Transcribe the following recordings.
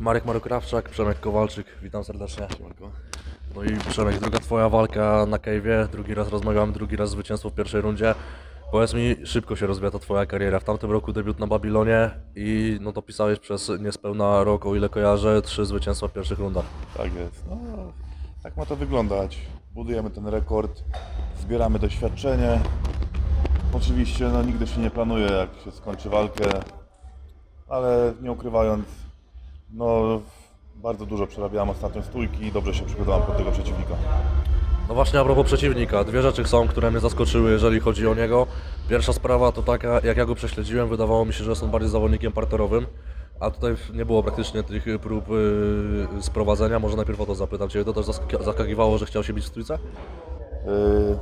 Marek Marokrawczak, Przemek Kowalczyk, witam serdecznie. Marko. No i Przemek, druga twoja walka na Cave'ie, drugi raz rozmawiamy, drugi raz zwycięstwo w pierwszej rundzie. Powiedz mi, szybko się rozwija ta twoja kariera. W tamtym roku debiut na Babilonie i no to pisałeś przez niespełna rok, o ile kojarzę, trzy zwycięstwa w pierwszych rundach. Tak jest. No, tak ma to wyglądać. Budujemy ten rekord, zbieramy doświadczenie. Oczywiście no, nigdy się nie planuje, jak się skończy walkę, ale nie ukrywając, no, bardzo dużo przerabiałem ostatnio stójki i dobrze się przygotowałem pod tego przeciwnika. No właśnie a propos przeciwnika, dwie rzeczy są, które mnie zaskoczyły, jeżeli chodzi o niego. Pierwsza sprawa to taka, jak ja go prześledziłem, wydawało mi się, że jest on bardziej zawodnikiem parterowym, a tutaj nie było praktycznie tych prób yy, sprowadzenia. Może najpierw o to zapytam Cię, to też zask- zaskakiwało, że chciał się bić w stójce? Yy,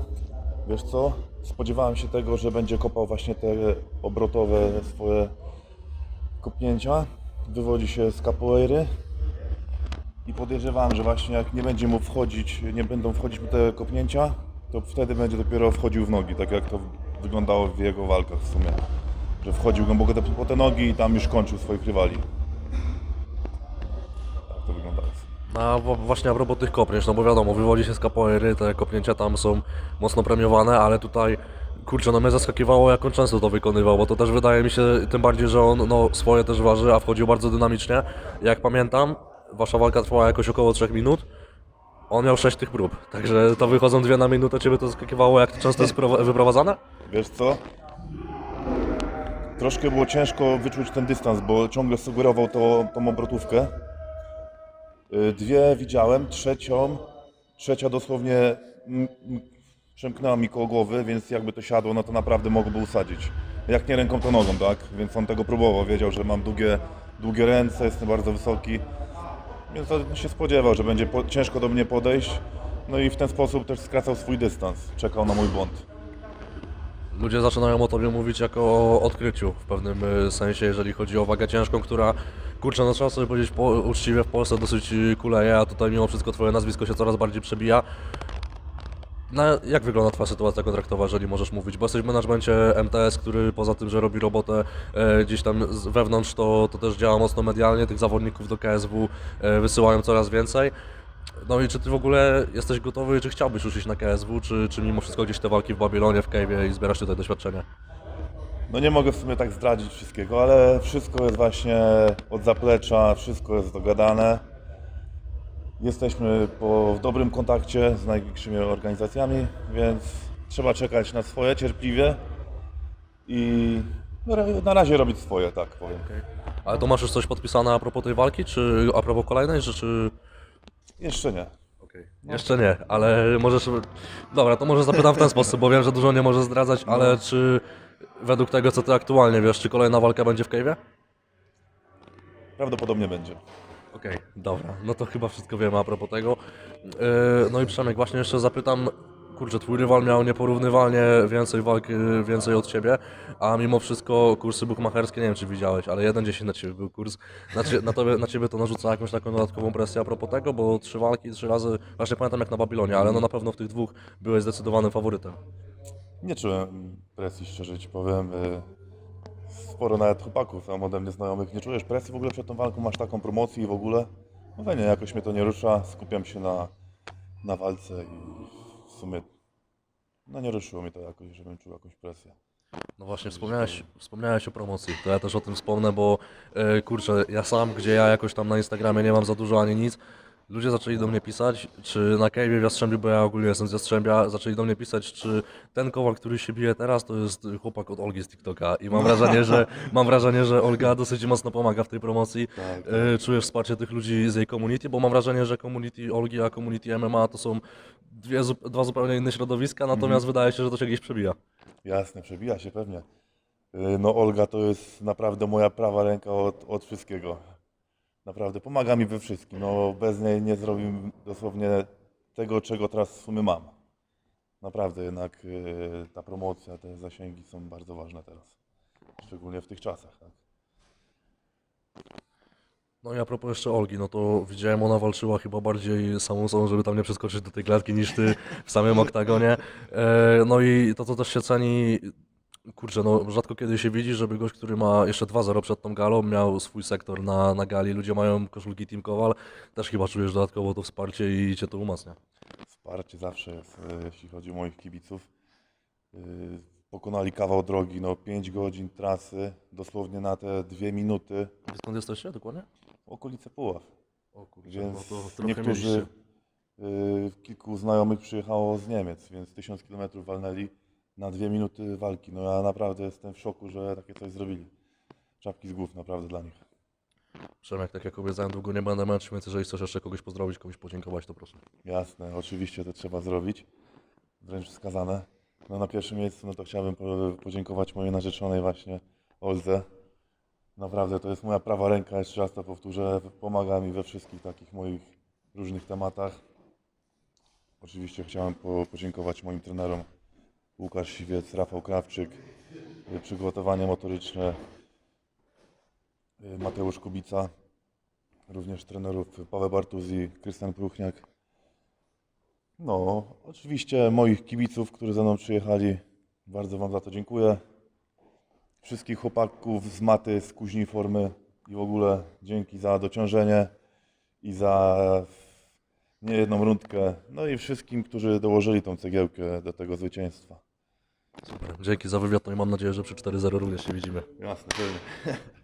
wiesz co? Spodziewałem się tego, że będzie kopał właśnie te obrotowe swoje kopnięcia. Wywodzi się z capoeiry. I podejrzewałem, że właśnie jak nie będzie mu wchodzić, nie będą wchodzić mu te kopnięcia, to wtedy będzie dopiero wchodził w nogi, tak jak to wyglądało w jego walkach w sumie. Że wchodził głęboko te- po te nogi i tam już kończył swoich rywali. Tak to wyglądało. A wo- właśnie a propos tych kopnięć, no bo wiadomo, wywodzi się z capoeiry, te kopnięcia tam są mocno premiowane, ale tutaj, kurczę, no mnie zaskakiwało, jak on często to wykonywał, bo to też wydaje mi się, tym bardziej, że on no, swoje też waży, a wchodził bardzo dynamicznie. Jak pamiętam, wasza walka trwała jakoś około 3 minut, on miał 6 tych prób, także to wychodzą dwie na minutę, ciebie to zaskakiwało, jak to często jest prowa- wyprowadzane? Wiesz co? Troszkę było ciężko wyczuć ten dystans, bo ciągle sugerował to, tą obrotówkę. Y, Dwie widziałem, trzecią, trzecia dosłownie przemknęła mi koło głowy, więc jakby to siadło, no to naprawdę mogłoby usadzić. Jak nie ręką, to nogą, tak? Więc on tego próbował, wiedział, że mam długie, długie ręce, jestem bardzo wysoki. Więc to się spodziewał, że będzie po, ciężko do mnie podejść. No i w ten sposób też skracał swój dystans, czekał na mój błąd. Ludzie zaczynają o tobie mówić jako o odkryciu w pewnym y, sensie, jeżeli chodzi o wagę ciężką, która, kurczę, no trzeba sobie powiedzieć po, uczciwie, w Polsce dosyć y, kuleje, a tutaj mimo wszystko twoje nazwisko się coraz bardziej przebija. Na, jak wygląda twoja sytuacja kontraktowa, jeżeli możesz mówić? Bo jesteś w menadżmencie MTS, który poza tym, że robi robotę e, gdzieś tam z wewnątrz, to, to też działa mocno medialnie, tych zawodników do KSW e, wysyłają coraz więcej. No i czy ty w ogóle jesteś gotowy, czy chciałbyś już iść na KSW, czy, czy mimo wszystko gdzieś te walki w Babilonie, w Cave'ie i zbierasz tutaj doświadczenie? No nie mogę w sumie tak zdradzić wszystkiego, ale wszystko jest właśnie od zaplecza, wszystko jest dogadane. Jesteśmy po, w dobrym kontakcie z największymi organizacjami, więc trzeba czekać na swoje cierpliwie i na ra- na razie robić swoje, tak powiem. Ale to masz już coś podpisane a propos tej walki, czy a propos kolejnej, czy... czy... Jeszcze nie. Jeszcze nie, ale możesz... Dobra, to może zapytam w ten sposób, bo wiem, że dużo nie możesz zdradzać, ale czy według tego, co ty aktualnie wiesz, czy kolejna walka będzie w Cave'ie? Prawdopodobnie będzie. Okej, dobra, no to chyba wszystko wiemy a propos tego. Yy, no i Przemek, właśnie jeszcze zapytam, kurczę, twój rywal miał nieporównywalnie więcej walk, więcej od ciebie, a mimo wszystko kursy bukmacherskie, nie wiem czy widziałeś, ale 1,10 na ciebie był kurs. Na, na, tobie, na ciebie to narzuca jakąś taką dodatkową presję a propos tego, bo trzy walki, trzy razy, właśnie pamiętam jak na Babilonie, ale no na pewno w tych dwóch byłeś zdecydowanym faworytem. Nie czułem presji, szczerze ci powiem. Y, Sporo nawet chłopaków tam ode mnie znajomych. Nie czujesz presji w ogóle przed tą walką? Masz taką promocję i w ogóle? No we nie, jakoś mnie to nie rusza. Skupiam się na, na walce i w sumie no nie ruszyło mnie to jakoś, żebym czuł jakąś presję. No właśnie, wspomniałeś, wspomniałeś o promocji, to ja też o tym wspomnę, bo e, kurczę, ja sam, gdzie ja jakoś tam na Instagramie nie mam za dużo ani nic, ludzie zaczęli do mnie pisać, czy na Cave'ie w Jastrzębiu, bo ja ogólnie jestem z Jastrzębia, zaczęli do mnie pisać, czy ten kowal, który się bije teraz, to jest chłopak od Olgi z TikToka i mam wrażenie, że, mam wrażenie, że Olga dosyć mocno pomaga w tej promocji. Tak, E, Czujesz wsparcie tych ludzi z jej community, bo mam wrażenie, że community Olgi, a community MMA to są dwie, zu- dwa zupełnie inne środowiska, natomiast wydaje się, że to się gdzieś przebija. Jasne, przebija się pewnie. Y, No Olga to jest naprawdę moja prawa ręka od, od wszystkiego. Naprawdę pomaga mi we wszystkim. No, bez niej nie zrobiłbym dosłownie tego, czego teraz w sumie mam. Naprawdę jednak y, ta promocja, te zasięgi są bardzo ważne teraz. Szczególnie w tych czasach. Tak? No i a propos jeszcze Olgi, no to widziałem, ona walczyła chyba bardziej samą sobą, żeby tam nie przeskoczyć do tej klatki niż ty w samym oktagonie. E, no i to, co też się ceni, Kurczę, no rzadko kiedy się widzi, żeby gość, który ma jeszcze 2-0 przed tą galą, miał swój sektor na, na gali. Ludzie mają koszulki Team Kowal, też chyba czujesz dodatkowo to wsparcie i cię to umacnia. Wsparcie zawsze jest, jeśli chodzi o moich kibiców. E, Pokonali kawał drogi, no 5 godzin trasy, dosłownie na te 2 minuty, Wy Skąd jesteście dokładnie? okolice Puław. O kurczę, Więc no to trochę niektórzy, mieliście. y, kilku znajomych przyjechało z Niemiec, więc 1000 km walnęli na dwie minuty walki. No ja naprawdę jestem w szoku, że takie coś zrobili. Czapki z głów naprawdę dla nich. Przemek, tak jak obiecałem, długo nie będę męczył, więc jeżeli chcesz jeszcze kogoś pozdrowić, komuś podziękować, to proszę. Jasne, oczywiście to trzeba zrobić. Wręcz wskazane. No na pierwszym miejscu no to chciałbym po- podziękować mojej narzeczonej właśnie Olze. Naprawdę to jest moja prawa ręka, jeszcze raz to powtórzę. Pomaga mi we wszystkich takich moich różnych tematach. Oczywiście chciałem po, podziękować moim trenerom Łukasz Siwiec, Rafał Krawczyk, przygotowanie motoryczne, y, Mateusz Kubica, również trenerów Paweł Bartuzi, Krystian Pruchniak. No, oczywiście moich kibiców, którzy ze mną przyjechali, bardzo Wam za to dziękuję. Wszystkich chłopaków z maty, z kuźni formy i w ogóle dzięki za dociążenie i za niejedną rundkę. No i wszystkim, którzy dołożyli tą cegiełkę do tego zwycięstwa. Super. Dzięki za wywiad, no i mam nadzieję, że przy 4-0 również się widzimy. Jasne, pewnie.